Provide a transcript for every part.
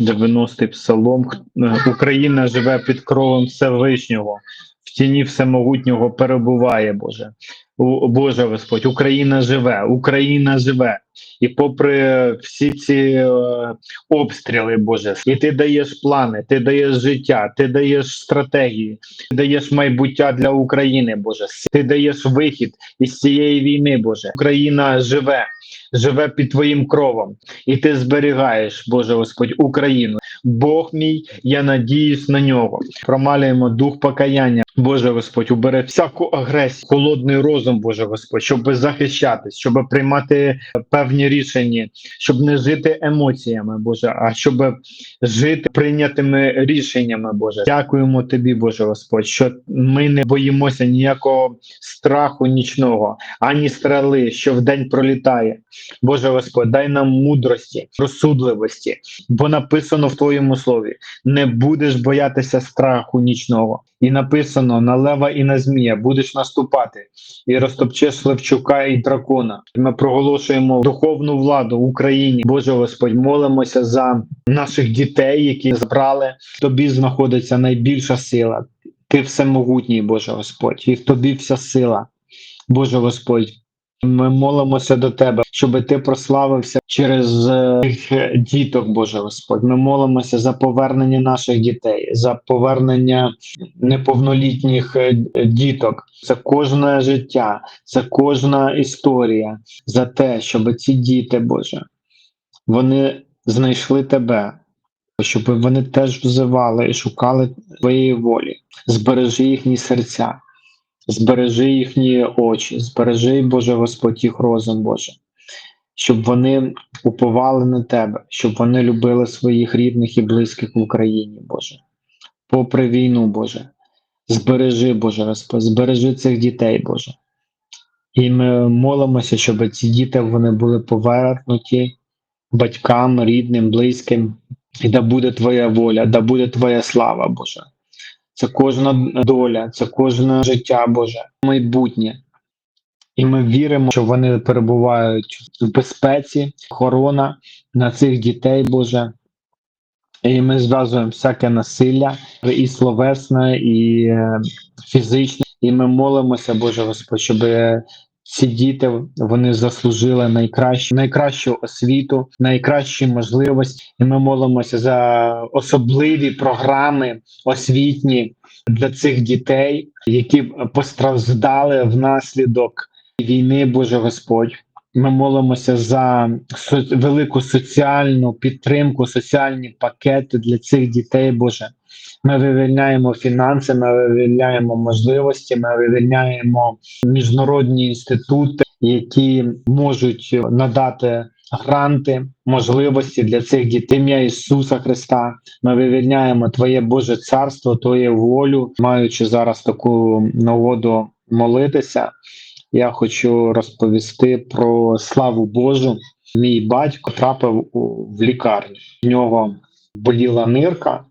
90-й псалом. Е, Україна живе під кровом Всевишнього, в тіні всемогутнього перебуває, Боже. Боже Господь, Україна живе, Україна живе. І попри всі ці е, обстріли, Боже, і ти даєш плани, ти даєш життя, ти даєш стратегії, ти даєш майбуття для України, Боже. Ти даєш вихід із цієї війни, Боже. Україна живе, живе під твоїм кровом, і ти зберігаєш, Боже Господь, Україну. Бог мій, я надіюсь на нього. Промалюємо дух покаяння. Боже Господь, убере всяку агресію, холодний розум, Боже Господь, щоб захищатись, щоб приймати певні рішення, щоб не жити емоціями, Боже, а щоб жити прийнятими рішеннями, Боже. Дякуємо Тобі, Боже Господь, що ми не боїмося ніякого страху нічного, ані стрели, що вдень пролітає. Боже Господь, дай нам мудрості, розсудливості, бо написано в Твоєму слові: не будеш боятися страху нічного. І написано на лева і на змія будеш наступати і розтопчеш Левчука і дракона. Ми проголошуємо духовну владу Україні. Боже Господь, молимося за наших дітей, які забрали. Тобі знаходиться найбільша сила. Ти всемогутній, Боже Господь, і в тобі вся сила, Боже Господь. Ми молимося до Тебе, щоб Ти прославився через е, е, діток, Боже Господь. Ми молимося за повернення наших дітей, за повернення неповнолітніх е, діток. За кожне життя, за кожна історія, за те, щоб ці діти, Боже, вони знайшли Тебе, щоб вони теж взивали і шукали Твоєї волі. Збережи їхні серця. Збережи їхні очі, збережи, Боже Господь, їх розум, Боже, щоб вони уповали на Тебе, щоб вони любили своїх рідних і близьких в Україні, Боже. Попри війну, Боже, збережи, Боже Господь, збережи цих дітей, Боже. І ми молимося, щоб ці діти вони були повернуті батькам, рідним, близьким. І да буде Твоя воля, да буде Твоя слава, Боже це кожна доля, це кожне життя Боже, майбутнє. І ми віримо, що вони перебувають в безпеці, охорона на цих дітей, Боже. І ми зв'язуємо всяке насилля і словесне, і е, фізичне. І ми молимося, Боже Господь, щоб ці діти вони заслужили найкращу, найкращу освіту, найкращі можливості. І ми молимося за особливі програми освітні для цих дітей, які постраждали внаслідок війни, Боже Господь. Ми молимося за велику соціальну підтримку, соціальні пакети для цих дітей, Боже. Ми вивільняємо фінанси, ми вивільняємо можливості, ми вивільняємо міжнародні інститути, які можуть надати гранти, можливості для цих дітей. Ім'я Ісуса Христа. Ми вивільняємо Твоє Боже Царство, Твоє волю, маючи зараз таку нагоду молитися. Я хочу розповісти про славу Божу. Мій батько трапив в лікарню. В нього боліла нирка,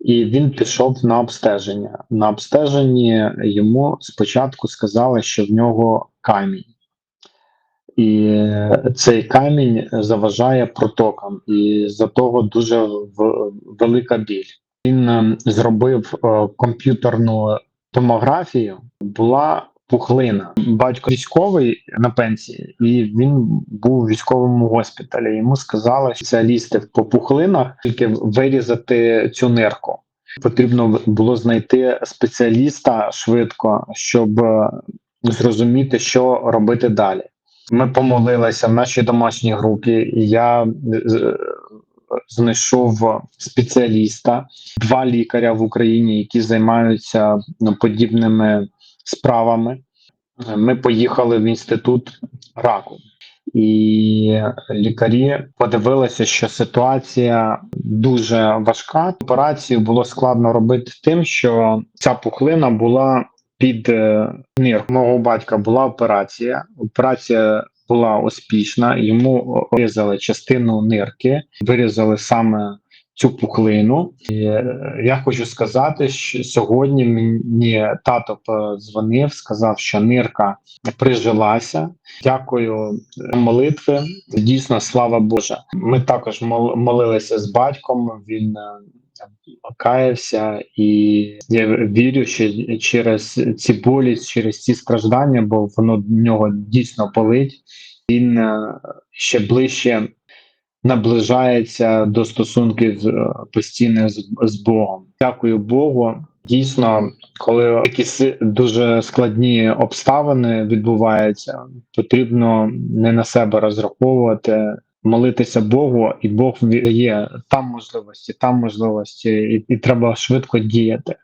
і він пішов на обстеження. На обстеженні йому спочатку сказали, що в нього камінь. І цей камінь заважає протокам, і за того дуже велика біль. Він е, зробив е, комп'ютерну томографію, була пухлина. Батько військовий на пенсії, і він був у військовому госпіталі. Йому сказали спеціалісти по пухлинах тільки вирізати цю нирку. Потрібно було знайти спеціаліста швидко, щоб е, зрозуміти, що робити далі. Ми помолилися в нашій домашній групі, і я е, знайшов спеціаліста, два лікаря в Україні, які займаються ну, подібними справами. Ми поїхали в інститут раку, і лікарі подивилися, що ситуація дуже важка. Операцію було складно робити тим, що ця пухлина була під е, нирк. Мого батька була операція. Операція була успішна. Йому вирізали частину нирки, вирізали саме цю пухлину. І, е, я хочу сказати, що сьогодні мені тато подзвонив, сказав, що нирка прижилася. Дякую молитви. Дійсно, слава Божа. Ми також мол- молилися з батьком. Він е, каявся, і я вірю, що через ці болі, через ці страждання, бо воно в нього дійсно болить. Він е, ще ближче наближається до стосунків е, з, з Богом. Дякую Богу. Дійсно, коли якісь дуже складні обставини відбуваються, потрібно не на себе розраховувати, молитися Богу, і Бог дає там можливості, там можливості, і, і треба швидко діяти.